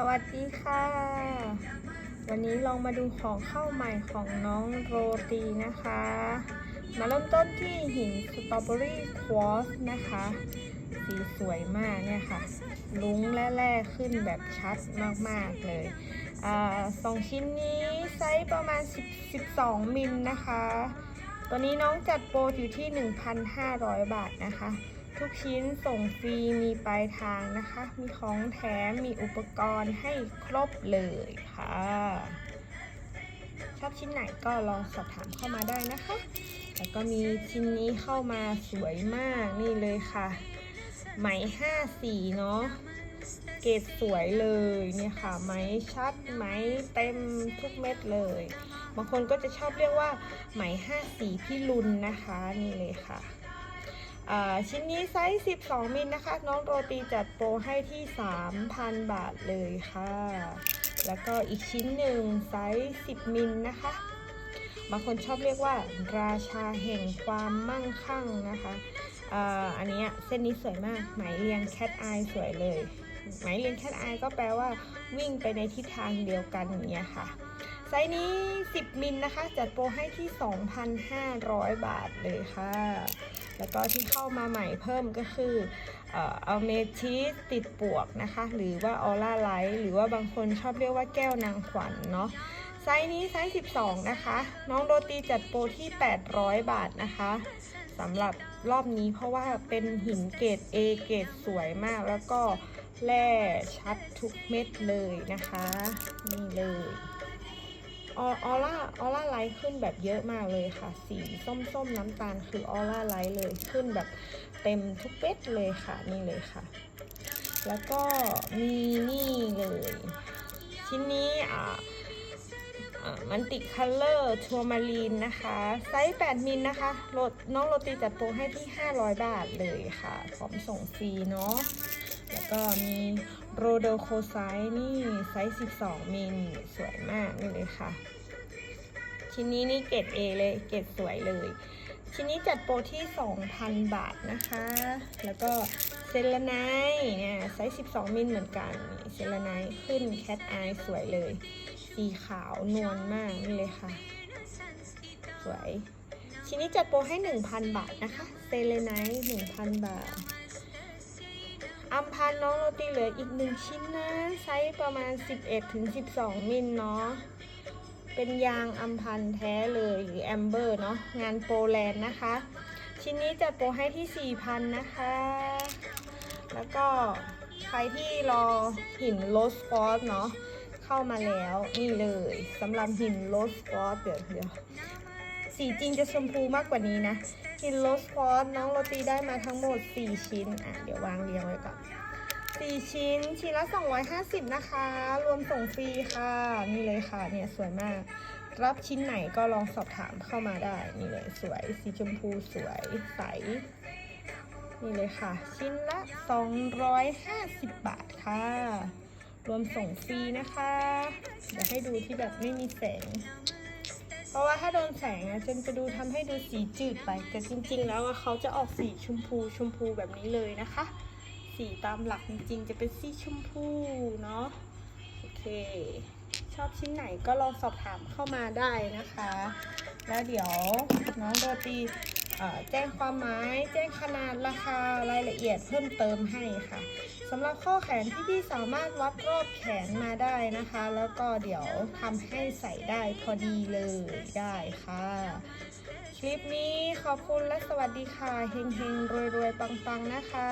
สวัสดีค่ะ วันนี้ลองมาดูของเข้าใหม่ของน้องโรตีนะคะ มาเริ่มต้นที่หินสตรอเบอรี่ควอสนะคะ สีสวยมากเนี่ยค่ะ ลุ้งและแร่ขึ้นแบบชัดมาก ๆ เลยอาสองชิ้นนี้ไซส์ประมาณ10 12 มิลนะคะ ตัวนี้น้องจัดโปรอยู่ที่ 1,500 บาทนะคะ ทุกชิ้นส่งฟรีมีปลายทางนะคะ มีของแถมมีอุปกรณ์ให้ครบเลยค่ะ ชอบชิ้นไหนก็ลองสอบถามเข้ามาได้นะคะ แล้วก็มีชิ้นนี้เข้ามาสวยมากนี่เลยค่ะ ไหมห้าสีเนาะเกรดสวยเลยเนี่ยค่ะ ไหมชัดไหมเต็มทุกเม็ดเลยบางคนก็จะชอบเรียกว่าไหมห้าสีพี่ลุนนะคะนี่เลยค่ะ ชิ้นนี้ไซส์ 12 มิลนะคะ น้องโรตีจัดโปรให้ที่ 3,000 บาทเลยค่ะ แล้วก็อีกชิ้นหนึ่งไซส์ 10 มิลนะคะ บางคนชอบเรียกว่า ราชาแห่งความมั่งคั่งนะคะอ,อันนี้เส้นนี้สวยมากไหมเรียงแคทอายสวยเลย ไหมเรียงแคทอายก็แปลว่าวิ่งไปในทิศทางเดียวกันอย่างเงี้ยค่ะไซส์นี้ 10 มิลนะคะ จัดโปรให้ที่ 2,500 บาทเลยค่ะ แล้วก็ที่เข้ามาใหม่เพิ่มก็คือเอาเมทิสติดปวกนะคะ หรือว่าออร่าไลท์หรือว่าบางคนชอบเรียกว่าแก้วนางขวัญเนาะไซส์นี้ไซส์ 12 นะคะ น้องโรตีจัดโปรที่ 800 บาทนะคะสำหรับรอบนี้เพราะว่าเป็นหินเกรด A เกรดสวยมากแล้วก็แร่ชัดทุกเม็ดเลยนะคะ นี่เลย ออร่าออร่าไลท์ขึ้นแบบเยอะมากเลยค่ะ สีส้มๆน้ำตาลคือออร่าไลท์เลยขึ้นแบบเต็มทุกเม็ดเลยค่ะนี่เลยค่ะ แล้วก็มีนี่เลย ชิ้นนี้อ่ามันติคัลเลอร์ทัวมารีนนะคะ ไซส์ 8 มิลนะคะโรดน้องโรตีจัดโปรให้ที่ 500 บาทเลยค่ะ พร้อมส่งฟรีเนาะแล้วก็มีโรโดโคไซนี่ไซส์ 12 มิล สวยมากนี่เลยค่ะ ชิ้นนี้นี่เกรด A เลยเกรดสวยเลย ชิ้นนี้จัดโปรที่ 2,000 บาทนะคะ แล้วก็เซเลไนเนี่ยไซส์ 12 มิลเหมือนกันเซเลไนขึ้นแคทอายสวยเลย สีขาวนวลมากนี่เลยค่ะ สวย ชิ้นนี้จัดโปรให้ 1,000 บาทนะคะเซเลไน1,000 บาทอัมพันน้องโรตีเหลืออีกหนึ่งชิ้นนะ ไซส์ประมาณ 11ถึง12 มิลเนาะ เป็นยางอัมพันแท้เลยหรือแอมเบอร์เนาะงานโปแลนด์นะคะ ชิ้นนี้จัดโปรให้ที่ 4,000 นะคะ แล้วก็ใครที่รอหินโรสฟอสเนาะเข้ามาแล้วนี่เลยสำหรับหินโรสฟอสเดี๋ยวเดี๋ยวสีจริงจะชมพูมากกว่านี้นะ หินโรสฟอสน้องโรตีได้มาทั้งหมด 4 ชิ้นอะเดี๋ยววางเรียงไว้ก่อน 4ชิ้น ชิ้นละ250นะคะ รวมส่งฟรีค่ะ นี่เลยค่ะ เนี่ยสวยมาก รับชิ้นไหนก็ลองสอบถามเข้ามาได้ นี่เลยสวย สีชมพูสวยใส นี่เลยค่ะ ชิ้นละ250บาทค่ะ รวมส่งฟรีนะคะ เดี๋ยวให้ดูที่แบบไม่มีแสงเพราะว่าถ้าโดนแสงอะจนจะดูทำให้ดูสีจืดไป แต่จริง ๆ แล้วเขาจะออกสีชมพูชมพูแบบนี้เลยนะคะ สีตามหลักจริงๆ จะเป็นสีชมพูเนาะโอเค ชอบชิ้นไหนก็ลองสอบถามเข้ามาได้นะคะ แล้วเดี๋ยวน้องโรตีแจ้งความหมาย แจ้งขนาดราคารายละเอียดเพิ่มเติมให้ค่ะสำหรับข้อแขนที่พี่สามารถวัดรอบแขนมาได้นะคะ แล้วก็เดี๋ยวทำให้ใส่ได้พอดีเลยได้ค่ะ คลิปนี้ขอบคุณและสวัสดีค่ะ เฮงเฮงรวยรวยๆ ปังๆ นะคะ